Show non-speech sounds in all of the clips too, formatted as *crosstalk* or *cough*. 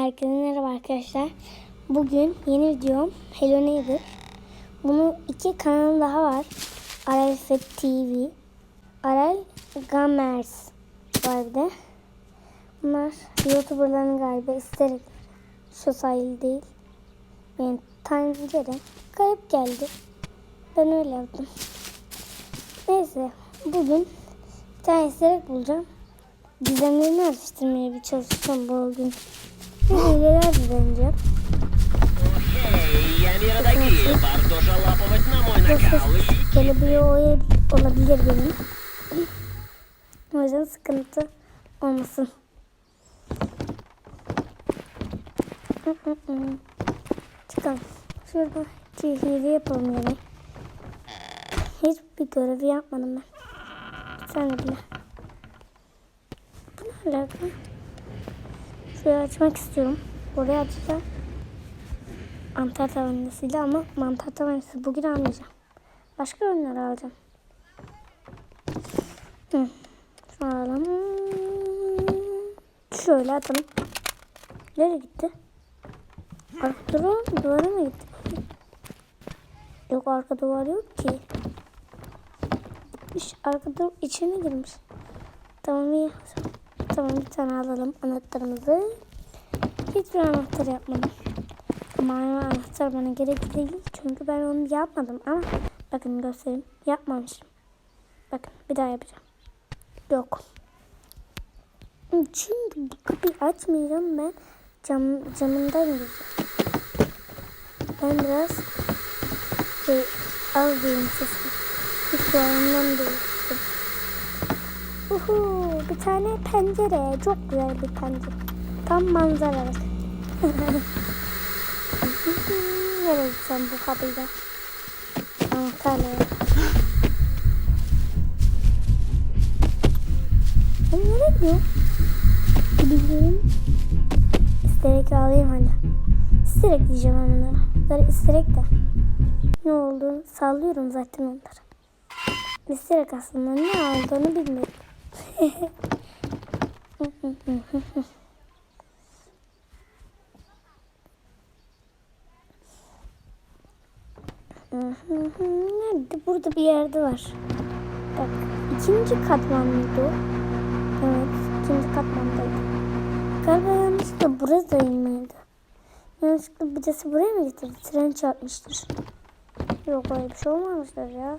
Herkese merhaba arkadaşlar. Bugün yeni videom Hello Neighbor. Bunun iki kanalı daha var. Aral Fet TV. Aral Gamers var bir de. Bunlar YouTuber'ların galiba isterek şu sahil değil. Yani tencere garip geldi. Ben öyle yaptım. Neyse bugün bir tane isterek bulacağım. Gizemlerini araştırmaya bir çalışacağım bugün. Bir hileler düzenleyeceğim. Эй, я миродоки. Бар должен лапывать на мой накал. И Kelebeği oya olabilir benim. O yüzden sıkıntı olmasın. Çıkalım. Şurada hile yapalım yine. Hiçbir görevi yapmadım ben. Bir tane bile. Bu ne alaka? Şurayı açmak istiyorum. Orayı açacağım. Mantar tabancasıyla ama mantar tabancası bugün almayacağım. Başka ürünler alacağım. Hı. Alalım. Şöyle atalım. Nereye gitti? Arka duvar, duvara mı gitti? Yok arka duvar yok ki. Gitmiş arka içine girmiş. Tamam iyi. Tamam bir tane alalım anahtarımızı. Hiçbir anahtar yapmadım. Mavi anahtar bana gerek değil. Çünkü ben onu yapmadım ama bakın göstereyim. Yapmamışım. Bakın bir daha yapacağım. Yok. Çünkü bu kapıyı açmayacağım ben. Cam, camından gireceğim. Ben biraz şey, az diyeyim sesi. Hiç yanımdan değilsin. Uhu, bir tane pencere. Çok güzel bir pencere. Tam manzara. Nereye gitsem bu kapıyla? Anahtarla. Ben nereye gidiyorum? Bilmiyorum. İsterek alayım hadi. İsterek diyeceğim ben bunlara. Bunları isterek de. Ne olduğunu sallıyorum zaten onları. İsterek aslında ne olduğunu bilmiyorum. Nerede? Burada bir yerde var. Bak ikinci katman mıydı? Evet ikinci katmandaydı. Galiba yanlışlıkla burası da inmeydi. Yanlışlıkla birisi buraya mı getirdi? Tren çarpmıştır. Yok öyle bir şey olmamıştır ya.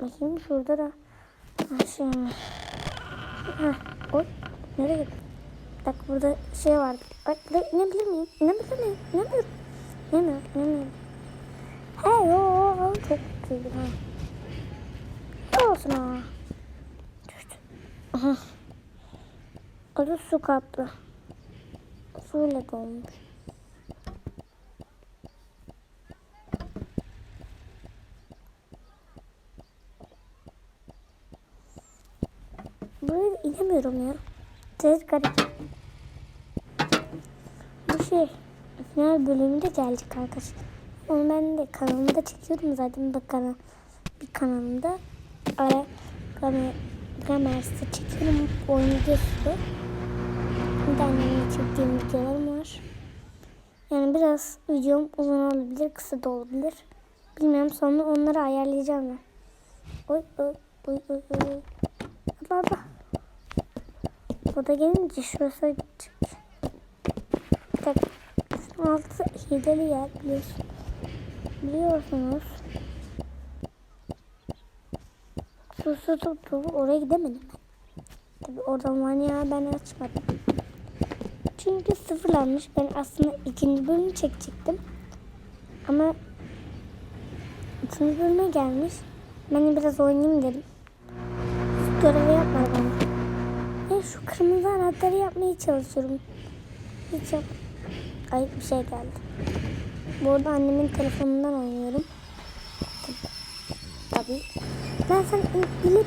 Bakayım şurada da mi? Ha, oy nereye gitti? Bak burada şey vardı. Bak buraya inebilir miyim? İnebilir miyim? İnemiyorum. İnemiyorum. İnemiyorum. Hey o çok güzel ha. Ne olsun ha. Düştü. Aha. Orada su kaplı. Suyla dolmuş. İnemiyorum ya. Ses garip. Bu şey final bölümünde geldik arkadaşlar. Onu ben de kanalımda çekiyorum zaten bir kanal bir kanalımda ara kamer kamerası çekiyorum oyun videosu. Bir çektiğim videolarım var. Yani biraz videom uzun olabilir, kısa da olabilir. Bilmiyorum sonra onları ayarlayacağım ben. Oy oy oy oy oy. Allah Allah. O gelince şurası dakika. Şunun altı hileli yer biliyorsun. Biliyorsunuz. Su su tuttu. Oraya gidemedim ben. Tabi oradan var ya ben açmadım. Çünkü sıfırlanmış. Ben aslında ikinci bölümü çekecektim. Ama üçüncü bölüme gelmiş. Ben de biraz oynayayım dedim. Görevi yapmadı bana. Ben şu kırmızı anahtarı yapmaya çalışıyorum. Hiç yap. Ayıp bir şey geldi. Bu arada annemin telefonundan oynuyorum. Tabii. Ben sen bile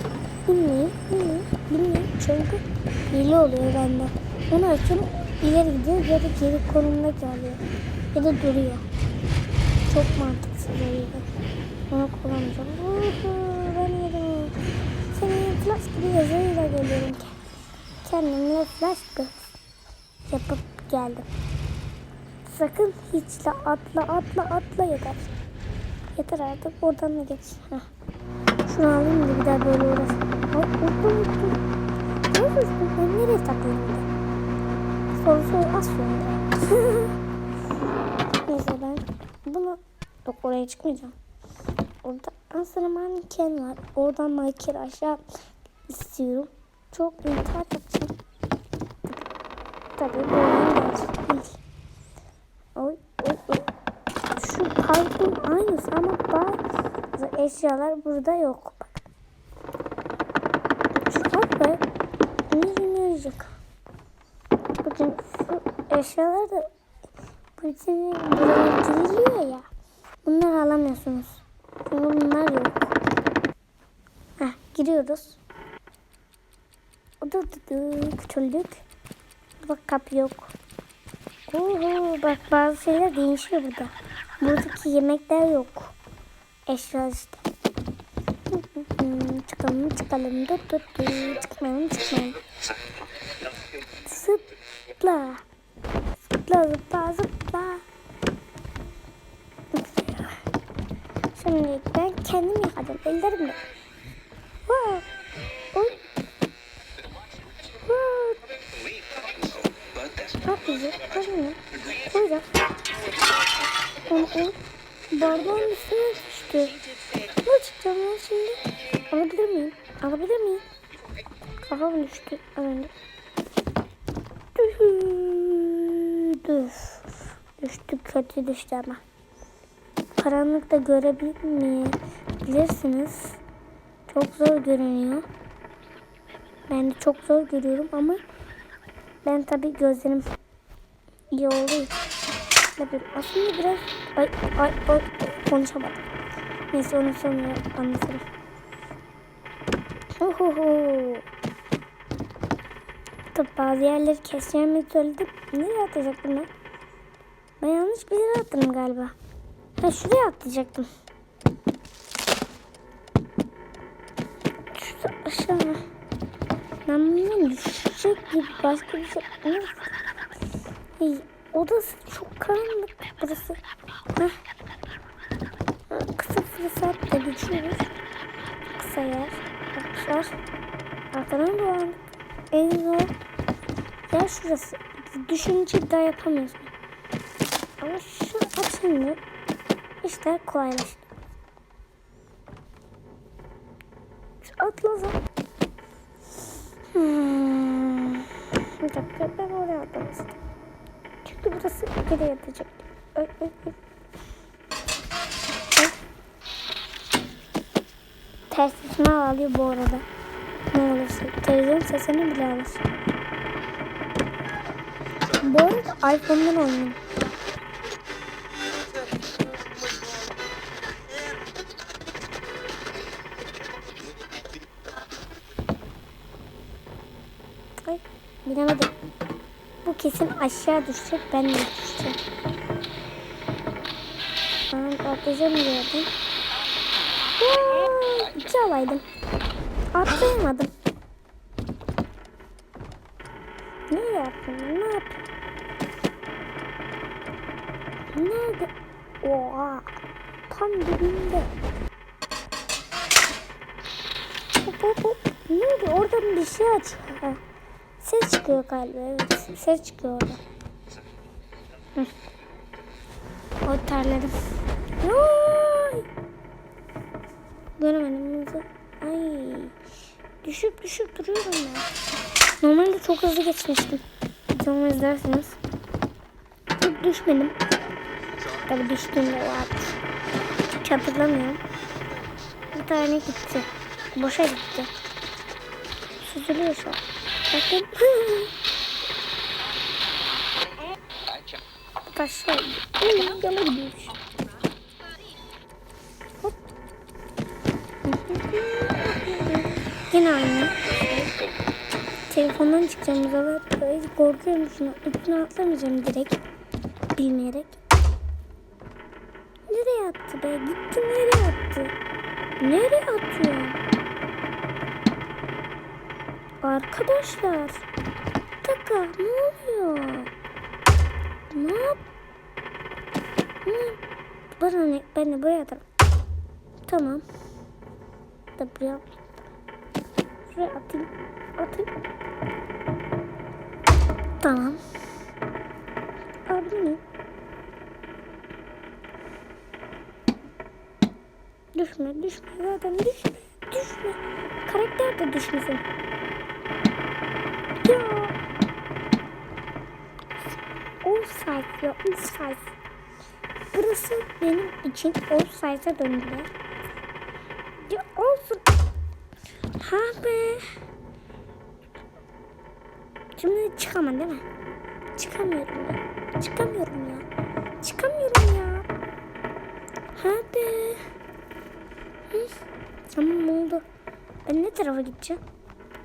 bilmeyeyim, bilmeyeyim, bilmeyeyim. Çünkü hile oluyor bende. Onu açıyorum, ileri gidiyor ya da geri konumda kalıyor. Ya da duruyor. Çok mantıksız oluyor. Onu kullanacağım. Uhu, ben yedim. Senin flash gibi yazıyla geliyorum. Kendimle flash yapıp geldim. Sakın hiç la atla atla atla yeter. Yeter artık oradan da geç. Heh. Şunu alayım da bir daha böyle uğraş. Ay unuttum unuttum. Ne yapıyorsun? Ben nereye de? Soru soru az sonra. *laughs* Neyse ben bunu yok oraya çıkmayacağım. Orada Ansara manken var. Oradan manken aşağı istiyorum. Çok intihar yapacağım. Tabii bu oyun değil. Oy, oy, oy. Şu parkın aynısı ama bazı eşyalar burada yok. Bak. Park var. Ne? Bakın şu eşyalar da bütün buraya ya. Bunları alamıyorsunuz. Çünkü bunlar yok. Heh, giriyoruz. O da küçüldük. Bak kapı yok. Oho, bak bazı şeyler değişiyor burada. Buradaki yemekler yok. Eşya işte. çıkalım çıkalım. Dur dur dur. Çıkmayalım çıkmayalım. O bardağın üstüne düştü. Ne çıkacağım ben şimdi? Alabilir miyim? Alabilir miyim? Kafam düştü az önce. Düş. Düştü kötü düştü ama. Karanlıkta görebilirsiniz. Çok zor görünüyor. Ben de çok zor görüyorum ama ben tabii gözlerim iyi olduğu için yapıyorum. Aslında biraz ay ay ay konuşamadım. Neyse onu sonra anlatırım. Ohoho. Tabii bazı yerleri keseceğimi söyledim. Nereye atacaktım ben? Ben yanlış bir yere attım galiba. Ha şuraya atlayacaktım. Şurada aşağı. Ben bundan düşecek gibi başka bir şey. Hey, odası çok karanlık burası. Heh. Kısa fırsat da geçiyoruz. Kısa yer. Arkadaşlar. Arkadan dolandık. En zor yer şurası. Düşünce daha yapamıyorsun. Ama şu açınca işler kolaylaştı. Şu atlaza. Hmm. Bir dakika ben oraya atlamak burası geri yatacak. Ters sesini alıyor bu arada. Ne olursa. Televizyon sesini bile alır. Bu arada iPhone'dan oynuyorum. Ay bilemedim. Kesin aşağı düşecek. Ben de düşeceğim. Ben atlayacağım diyordum. İki alaydım. Atlayamadım. Ne yaptım? Ne yaptım? Nerede? Oha. Tam dibinde. Hop hop hop. Neydi? Oradan bir şey açıyor. Ses çıkıyor galiba. Evet. Ses çıkıyor orada. Hı. O terledim. Ay. Göremedim bizi. Ay. Düşüp düşüp duruyorum ben. Normalde çok hızlı geçmiştim. Videomu izlersiniz. Hiç düşmedim. Tabii düştüğümde vardı. Hiç hatırlamıyorum. Bir tane gitti. Boşa gitti. Süzülüyor şu an. Bakın. *laughs* Taşlar. Uy, yana gidiyormuş. Hop. *laughs* Yine aynı. Telefondan çıkacağım bu sefer. Böyle Korkuyorum şuna. Üstüne atlamayacağım direkt. Bilmeyerek. Nereye attı be? Gitti nereye attı? Nereye atıyor? Arkadaşlar. Bir dakika ne oluyor? Ne yap? Ne? Bana ne? Beni boyadım. Tamam. Da buraya. Şuraya atayım. Atayım. Tamam. Abi ne? Düşme, düşme. Zaten düşme, düşme. Karakter de düşmesin. Offside ya, offside. Burası benim için offside'a döndü. Ya olsun. Ha be. Şimdi çıkamam değil mi? Çıkamıyorum ya. Çıkamıyorum ya. Çıkamıyorum ya. Ha be. Hı. Tamam oldu. Ben ne tarafa gideceğim?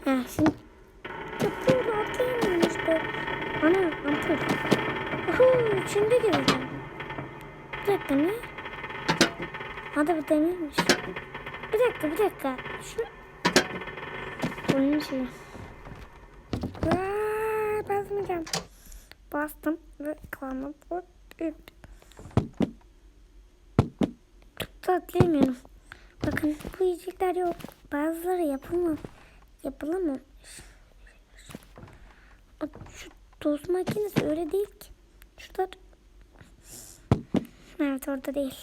Ha şimdi. Ya burada atlayamıyorum işte. Ana ampul. Uhu, şimdi gireceğim. Bir dakika ne? Hadi bu demirmiş. Bir dakika bir dakika. Şu... Bunun şeyi. Aa, basmayacağım. Bastım ve kalmadı. Da atlayamıyorum. Bakın bu yiyecekler yok. Bazıları yapılmam. Yapılamam. Şu tost makinesi öyle değil ki. Evet orada değil.